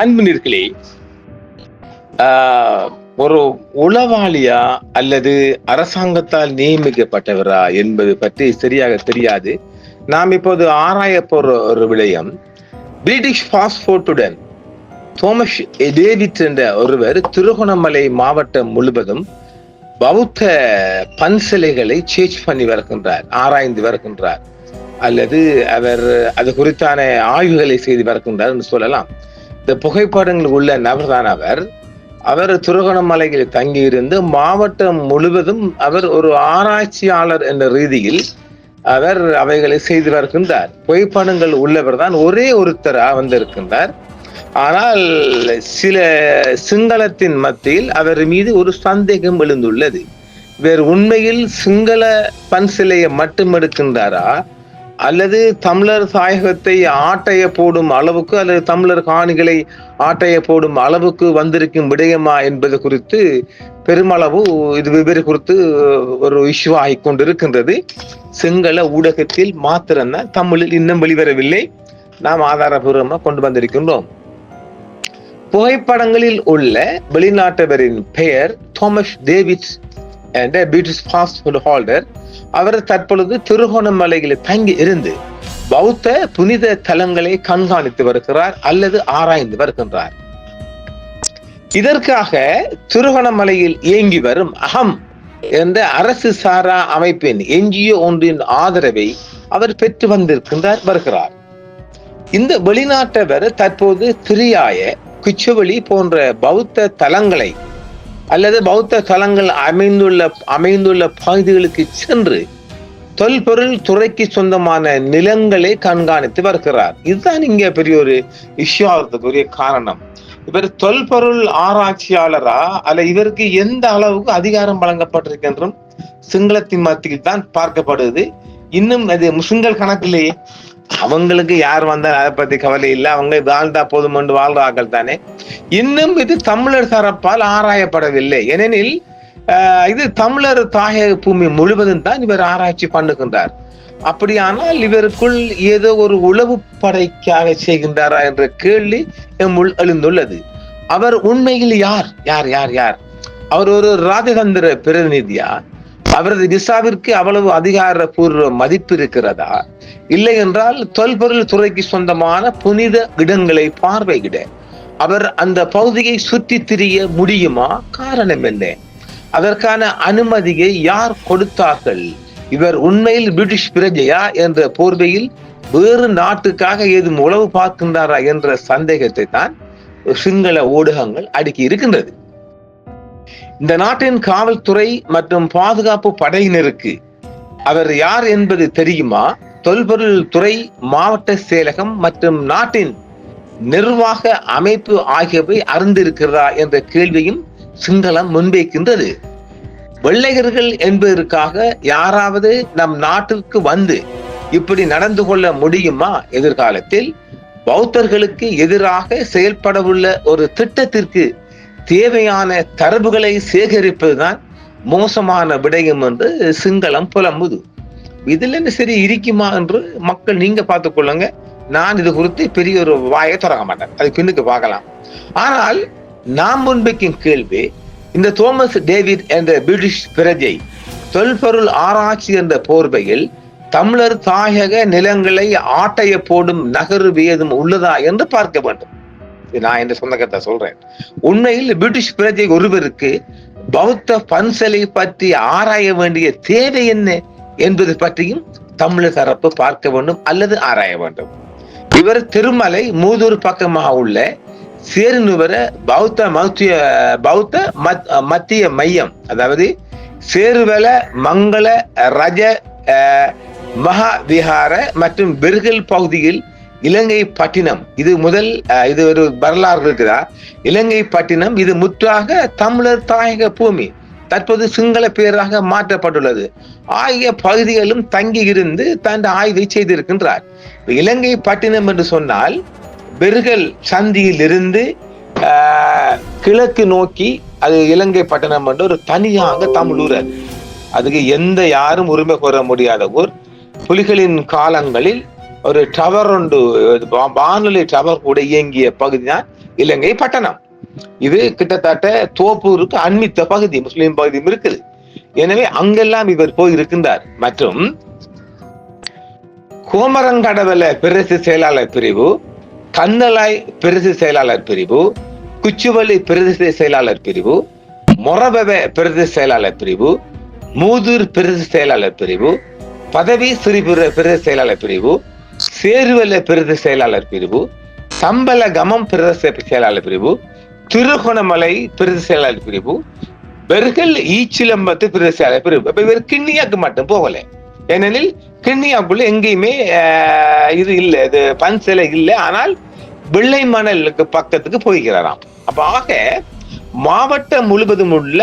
அன்பினர்களே ஒரு உளவாளியா அல்லது அரசாங்கத்தால் நியமிக்கப்பட்டவரா என்பது பற்றி சரியாக தெரியாது. நாம் இப்போது ஆராய போற ஒரு விடயம் பிரிட்டிஷ் பாஸ்போர்ட்டுடன் தோமஸ் டேவிட் என்ற ஒருவர் திருகோணமலை மாவட்டம் முழுவதும் பௌத்த பன்சிலைகளை சேஞ்ச் பண்ணி வருகின்றார் ஆராய்ந்து வருகின்றார் அல்லது அவர் அது குறித்தான ஆய்வுகளை செய்து வருகின்றார் என்று சொல்லலாம். இந்த புகைப்படங்கள் உள்ள நபர்தான் அவர் அவர் திருகோணமலையில் தங்கியிருந்து மாவட்டம் முழுவதும் அவர் ஒரு ஆராய்ச்சியாளர் என்ற ரீதியில் அவர் அவைகளை செய்து வருகின்றார். புகைப்படங்கள் உள்ளவர் தான் ஒரே ஒருத்தராக வந்திருக்கின்றார். ஆனால் சில சிங்களத்தின் மத்தியில் அவர் மீது ஒரு சந்தேகம் எழுந்துள்ளது. வேறு உண்மையில் சிங்கள பன் சிலையை மட்டும் எடுக்கின்றாரா? அல்லது தமிழர் தாயகத்தை ஆட்டைய போடும் அளவுக்கு அல்லது தமிழர் காணிகளை ஆட்டைய போடும் அளவுக்கு வந்திருக்கும் விடயமா என்பது குறித்து பெருமளவு இது வெவ்வேறு குறித்து ஒரு இஷ்யூ ஆகி கொண்டிருக்கின்றது. சிங்கள ஊடகத்தில் மாத்திரம்தான் தமிழில் இன்னும் வெளிவரவில்லை. நாம் ஆதாரபூர்வமாக கொண்டு வந்திருக்கின்றோம். புகைப்படங்களில் உள்ள வெளிநாட்டவரின் பெயர் தோமஸ் டேவிட்ஸ் என்ற பிரிட்டிஷ் பாஸ்போர்ட் ஹோல்டர் அவர் தற்பொழுது திருகோணமலையில் தங்கி இருந்து பௌத்த புனித தலங்களை கண்காணித்து வருகிறார் அல்லது ஆராய்ந்து வருகின்றார். இதற்காக திருகோணமலையில் இயங்கி வரும் அகம் என்ற அரசு சாரா அமைப்பின் என்ஜிஓ ஒன்றின் ஆதரவை அவர் பெற்று வந்திருக்கின்றார் வருகிறார். இந்த வெளிநாட்டவர் தற்போது திரியாய குச்சவெளி போன்ற பௌத்த தலங்களை அல்லது பௌத்த தலங்கள் அமைந்துள்ள அமைந்துள்ள பகுதிகளுக்கு சென்று தொல்பொருள் துறைக்கு சொந்தமான நிலங்களை கண்காணித்து வருகிறார். இதுதான் இங்க பெரிய ஒரு இஷ்யூ ஆகிறதுக்குரிய காரணம். இவர் தொல்பொருள் ஆராய்ச்சியாளரா? அல்ல இவருக்கு எந்த அளவுக்கு அதிகாரம் வழங்கப்பட்டிருக்கின்றும் சிங்களத்தின் மத்தியில் தான் பார்க்கப்படுது. இன்னும் அது முஸ்லிம்கள் கணக்கிலேயே அவங்களுக்கு யார் வந்தாலும் அதை பத்தி கவலை இல்லை. அவங்க வாழ்ந்தா போதும் என்று வாழ்றார்கள் தானே. இன்னும் இது தமிழர் தரப்பால் ஆராயப்படவில்லை. ஏனெனில் இது தமிழர் தாயக பூமி முழுவதும் தான் இவர் ஆராய்ச்சி பண்ணுகின்றார். அப்படியானால் இவருக்குள் ஏதோ ஒரு உளவு படைக்காக செய்கின்றாரா என்ற கேள்வி எம்முள் எழுந்துள்ளது. அவர் உண்மையில் யார்? யார் யார் யார்? அவர் ஒரு ராஜதந்திர பிரதிநிதியா? அவரது விசாவிற்கு அவ்வளவு அதிகாரப்பூர்வ மதிப்பு இருக்கிறதா? இல்லை என்றால் தொல்பொருள் துறைக்கு சொந்தமான புனித இடங்களை பார்வையிட அவர் அந்த பகுதியை சுற்றி திரிய முடியுமா? காரணம் என்ன? அதற்கான அனுமதியை யார் கொடுத்தார்கள்? இவர் உண்மையில் பிரிட்டிஷ் பிரஜையா என்ற போர்வையில் வேறு நாட்டுக்காக ஏதும் உளவு பார்க்கின்றாரா என்ற சந்தேகத்தை தான் சிங்கள ஊடகங்கள் அடுக்கி இருக்கின்றது. இந்த நாட்டின் காவல்துறை மற்றும் பாதுகாப்பு படையினருக்கு அவர் யார் என்பது தெரியுமா? தொல்பொருள் துறை மாவட்ட செயலகம் மற்றும் நாட்டின் நிர்வாக அமைப்பு ஆகியவை அறிந்திருக்கிறதா என்ற கேள்வியும் சிங்களம் முன்வைக்கின்றது. வெள்ளையர்கள் என்பதற்காக யாராவது நம் நாட்டிற்கு வந்து இப்படி நடந்து கொள்ள முடியுமா? எதிர்காலத்தில் பௌத்தர்களுக்கு எதிராக செயல்படவுள்ள ஒரு திட்டத்திற்கு தேவையான தரவுகளை சேகரிப்பதுதான் மோசமான விடயம் என்று சிங்களம் புலம்புது. இதுல என்ன சரி இருக்குமா என்று மக்கள் நீங்க பார்த்துக் கொள்ளுங்க. நான் இது குறித்து பெரிய ஒரு வாயை தொடங்க மாட்டேன். அது பின்னுக்கு பார்க்கலாம். ஆனால் நாம் முன்வைக்கும் கேள்வி இந்த தோமஸ் டேவிட் என்ற பிரிட்டிஷ் பிரஜை தொல்பொருள் ஆராய்ச்சி என்ற போர்வையில் தமிழர் தாயக நிலங்களை ஆட்டைய போடும் நகரு வேதம் உள்ளதா என்று பார்க்க வேண்டும். நான் என்ற சொந்த கருத்தை சொல்றேன். உண்மையில் பிரிட்டிஷ் பிரஜை ஒருவருக்கு பௌத்த பன்சலை பற்றி ஆராய வேண்டிய தேவை என்ன என்பது பற்றியும் தமிழக தரப்பு பார்க்க வேண்டும் அல்லது ஆராய வேண்டும். இவர் திருமலை மூதூர் பக்கமாக உள்ள சேருநுவர பௌத்த மத்திய பௌத்த மத்- மத்திய மையம் அதாவது சேருவல மங்கள ரஜ அஹ், மகா விஹார மற்றும் பெருகல் பகுதியில் இலங்கை பட்டினம் இது முதல் இது ஒரு வரலாறு இருக்குதா? இலங்கை பட்டினம் இது முற்றாக தமிழர் தாயக பூமி தற்போது சிங்கள பேராக மாற்றப்பட்டுள்ளது. ஆகிய பகுதிகளும் தங்கி இருந்து தன் ஆய்வை செய்திருக்கின்றார். இலங்கை பட்டினம் என்று சொன்னால் பெருகல் சந்தியில் இருந்து கிழக்கு நோக்கி அது இலங்கை பட்டணம் என்று ஒரு தனியாக தமிழ் ஊர் அதுக்கு எந்த யாரும் உரிமை கோர முடியாத ஊர். புலிகளின் காலங்களில் ஒரு டவர் ஒன்று வானொலி டவர் கூட இயங்கிய பகுதி தான் இலங்கை பட்டணம். இது கிட்டத்தட்ட தோப்பூருக்கு அண்மித்த பகுதி முஸ்லிம் பகுதியும் இருக்குது. எனவே அங்கெல்லாம் இவர் போய் இருக்கின்றார் மற்றும் கோமரங்கடவல பிரசு செயலாளர் பிரிவு கண்ணலாய் பிரசு செயலாளர் பிரிவு குச்சுவலி பிரதேச செயலாளர் பிரிவு மொரபவ பிரதேச செயலாளர் பிரிவு மூதூர் பிரதேச செயலாளர் பிரிவு பதவி சிறிபுர பிரதேச செயலாளர் பிரிவு சேருவல பிரதேச செயலாளர் பிரிவு சம்பள கமம் பிரதேச செயலாளர் பிரிவு திருகோணமலை பிரதேச செயலாளர் பிரிவு பெருகல் ஈச்சிலம்பத்து பிரதேச செயலாளர் பிரிவு. அப்ப இவர் கிண்ணியாக்கு மட்டும் போகல. ஏனெனில் கிண்ணியாக்குள்ள எங்கேயுமே இது இல்லை இது பன் சிலை இல்லை. ஆனால் வெள்ளை மணலுக்கு பக்கத்துக்கு போய்கிறாராம். அப்ப ஆக மாவட்டம் முழுவதும் உள்ள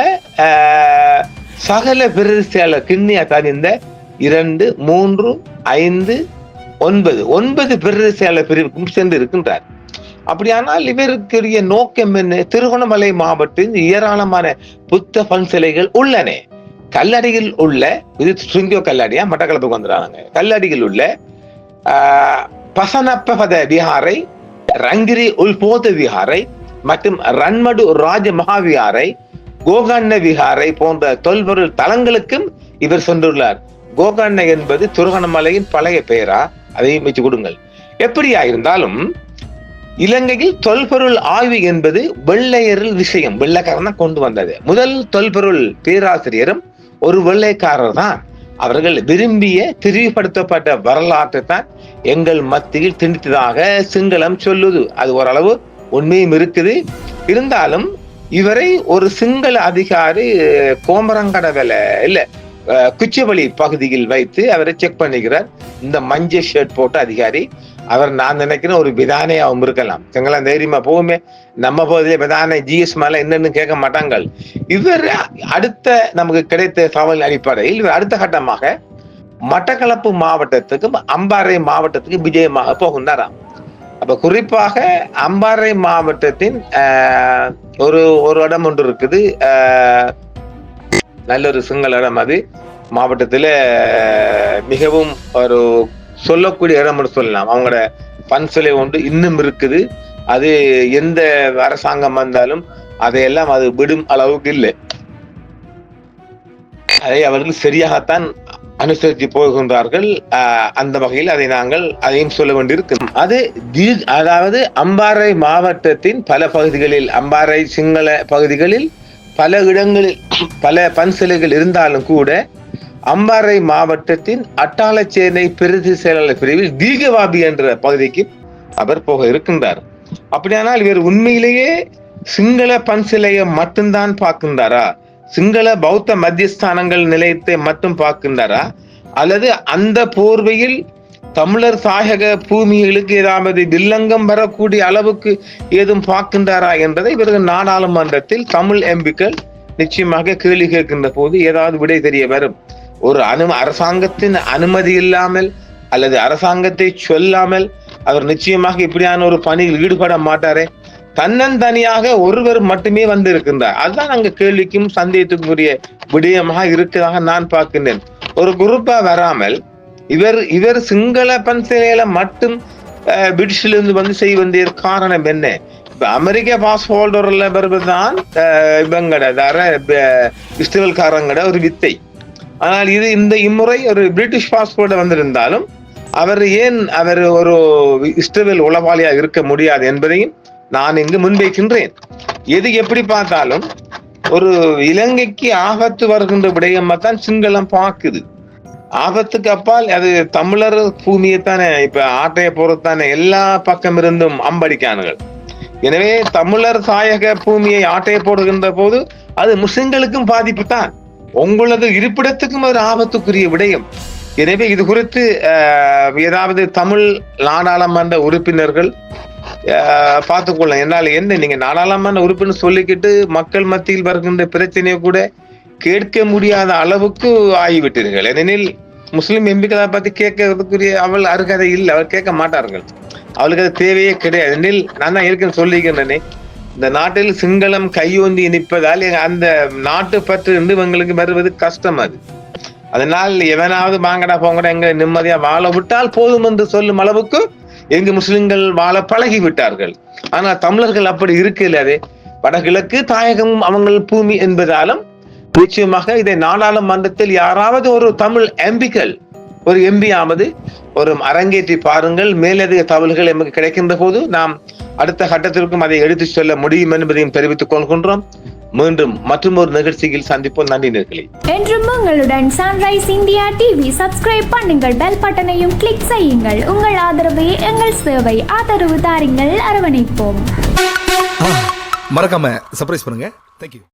சகல பிரதேச கிண்ணியா தவிர்ந்த இரண்டு மூன்று ஐந்து ஒன்பது ஒன்பது பிரதேச பிரிவுக்கும் சென்று இருக்கின்றார் அப்படியானால் இவருக்குரிய நோக்கம் என்ன? திருகோணமலை மாவட்டத்தில் ஏராளமான புத்த பன் சிலைகள் உள்ளன. கல்லடியில் உள்ள இது சுங்கோ கல்லடியா? மட்டக்களப்புக்கு வந்துடுறாங்க. கல்லடியில் உள்ள ஆஹ், விஹாரை ரங்கிரி உள்போத விஹாரை மற்றும் ரன்மடு ராஜ மகாவிஹாரை கோகண்ண விஹாரை போன்ற தொல்பொருள் தலங்களுக்கும் இவர் சென்றுள்ளார். கோகண்ண என்பது திருகோணமலையின் பழைய பெயரா? அதையும் வச்சு கொடுங்கள் எப்படியா இருந்தாலும் இலங்கையில் தொல்பொருள் ஆய்வு என்பது வெள்ளையரில் விஷயம். வெள்ளைக்காரன் தான் கொண்டு வந்தது. முதல் தொல்பொருள் பேராசிரியரும் ஒரு வெள்ளைக்காரர் தான். அவர்கள் விரும்பிய திரிவுபடுத்தப்பட்ட வரலாற்றை தான் எங்கள் மத்தியில் திணித்ததாக சிங்களம் சொல்லுது. அது ஓரளவு உண்மையும் இருக்குது. இருந்தாலும் இவரை ஒரு சிங்கள அதிகாரி கோமரங்கடவல இல்லை அஹ், பகுதியில் வைத்து அவரை செக் பண்ணிக்கிறார். இந்த மஞ்சள் ஷர்ட் போட்ட அதிகாரி அவர் நான் நினைக்கிறேன் ஒரு விதானையாவும் இருக்கலாம். எங்கெல்லாம் தைரியமா போகுமே நம்ம பகுதியில விதானை ஜிஎஸ் மேல என்னன்னு கேட்க மாட்டாங்க. இவர் அடுத்த நமக்கு கிடைத்த தகவல் அடிப்படையில் இவர் அடுத்த கட்டமாக மட்டக்களப்பு மாவட்டத்துக்கும் அம்பாறை மாவட்டத்துக்கும் விஜயமாக போகின்றாராம். அப்ப குறிப்பாக அம்பாறை மாவட்டத்தின் ஒரு ஒரு இடம் ஒன்று இருக்குது. நல்ல ஒரு சிங்கள இடம் அது. மாவட்டத்தில் மிகவும் ஒரு சொல்லக்கூடிய இடம்னு சொல்லலாம். அவங்களோட பன்சொலை ஒன்று இன்னும் இருக்குது. அது எந்த அரசாங்கம் வந்தாலும் அதையெல்லாம் அது விடும் அளவுக்கு இல்லை. அதை அவர்கள் சரியாகத்தான் அனுசரித்து போகின்றார்கள். அந்த வகையில் அதை நாங்கள் அதையும் சொல்ல வேண்டியிருக்கோம். அது அதாவது அம்பாறை மாவட்டத்தின் பல பகுதிகளில் அம்பாறை சிங்கள பகுதிகளில் பல இடங்களில் பல பன் சிலைகள் இருந்தாலும் கூட அம்பாறை மாவட்டத்தின் அட்டாளச்சேனை பிரதி செயலாளர் பிரிவில் தீகவாபி என்ற பகுதிக்கு அவர் போக இருக்கின்றார். அப்படியானால் இவர் உண்மையிலேயே சிங்கள பன் சிலையை மட்டும்தான் பார்க்கின்றாரா? சிங்கள பௌத்த மத்தியஸ்தானங்கள் நிலையத்தை மட்டும் பார்க்கின்றாரா? அல்லது அந்த போர்வையில் தமிழர் தாயக பூமிகளுக்கு ஏதாவது வில்லங்கம் வரக்கூடிய அளவுக்கு ஏதும் பார்க்கின்றாரா என்பதை இவர்கள் நாடாளுமன்றத்தில் தமிழ் எம்பிக்கள் நிச்சயமாக கேள்வி கேட்கின்ற போது ஏதாவது விடை தெரிய வரும். ஒரு அனு அரசாங்கத்தின் அனுமதி இல்லாமல் அல்லது அரசாங்கத்தை சொல்லாமல் அவர் நிச்சயமாக இப்படியான ஒரு பணியில் ஈடுபட மாட்டாரே. தன்னந்தனியாக ஒருவர் மட்டுமே வந்து இருக்கின்றார் அதுதான் அங்க கேள்விக்கும் சந்தேகத்துக்குரிய விடயமாக இருக்கிறதாக நான் பார்க்கின்றேன். ஒரு குரூப்பா வராமல் இவர் இவர் சிங்கள பன்சிலையில மட்டும் பிரிட்டிஷிலிருந்து வந்து செய்ய வேண்டிய காரணம் என்ன? இப்ப அமெரிக்க பாஸ் ஹோல்டர்ல வருவதுதான் அஹ், இவங்கட தர இஸ்ரேல்காரங்கட ஒரு வித்தை. ஆனால் இது இந்த இம்முறை ஒரு பிரிட்டிஷ் பாஸ்போர்ட் வந்திருந்தாலும் அவர் ஏன் அவர் ஒரு இஸ்ரேல் உளவாளியாக இருக்க முடியாது என்பதையும் நான் இங்கு முன்வைக்கின்றேன். எது எப்படி பார்த்தாலும் ஒரு இலங்கைக்கு ஆபத்து வருகின்ற விடயமா தான் சிங்களம் பார்க்குது. ஆபத்துக்கு அப்பால் அது தமிழர் பூமியை தானே இப்ப ஆட்டைய போறதுதானே எல்லா பக்கம் இருந்தும் அம்படிக்கானுகள். எனவே தமிழர் சாயக பூமியை ஆட்டைய போடுகின்ற போது அது முஸ்லிம்களுக்கும் பாதிப்பு தான் உங்களது இருப்பிடத்துக்கும் ஒரு ஆபத்துக்குரிய விடயம். எனவே இது குறித்து ஏதாவது தமிழ் நாடாளுமன்ற உறுப்பினர்கள் பார்த்துக்கொள்ளலாம் என்னால் என்ன நீங்க நாடாளுமன்ற உறுப்பினர் சொல்லிக்கிட்டு மக்கள் மத்தியில் வருகின்ற பிரச்சனையை கூட கேட்க முடியாத அளவுக்கு ஆகிவிட்டீர்கள். ஏனெனில் முஸ்லீம் எம்பிக்களை பத்தி கேட்கறதுக்குரிய அவள் அருகதை இல்லை. அவர் கேட்க மாட்டார்கள். அவளுக்கு அது தேவையே கிடையாது. ஏனெனில் நான் தான் ஏற்கனவே சொல்லிக்கிறேனே இந்த நாட்டில் சிங்களம் கையோந்தி நிற்பதால் அந்த நாட்டு பற்று இருந்து இவங்களுக்கு வருவது கஷ்டம் அது. அதனால் எவனாவது வாங்கடா போங்கடா எங்க நிம்மதியா வாழ விட்டால் போதும் என்று சொல்லும் அளவுக்கு எங்கு முஸ்லிம்கள் வாழ பழகி விட்டார்கள். ஆனால் தமிழர்கள் அப்படி இருக்கலாதே வடகிழக்கு தாயகம் அவங்கள் பூமி என்பதாலும் நிச்சயமாக இதை நாடாளுமன்றத்தில் யாராவது ஒரு தமிழ் எம்பிக்கள் ஒரு எம்பி ஆவது ஒரு அரங்கேற்றி பாருங்கள். மேலதிக தகவல்கள் எமக்கு கிடைக்கின்ற போது நாம் அடுத்த கட்டத்திற்கும் அதை எடுத்துச் சொல்ல முடியும் என்பதையும் தெரிவித்துக் கொள்கின்றோம். மீண்டும் மற்றும் ஒரு நிகழ்ச்சியில் சந்திப்போம். நன்றி நேர்களே. என்றும் உங்களுடன் சன்ரைஸ் இந்தியா டிவி சப்ஸ்கிரைப் பண்ணுங்கள். பெல் பட்டனையும் கிளிக் செய்யுங்கள். உங்கள் ஆதரவே எங்கள் சேவை ஆதரவு தாருங்கள். அரவணைப்போம். மறக்காம சர்ப்ரைஸ் பண்ணுங்க. தேங்க்யூ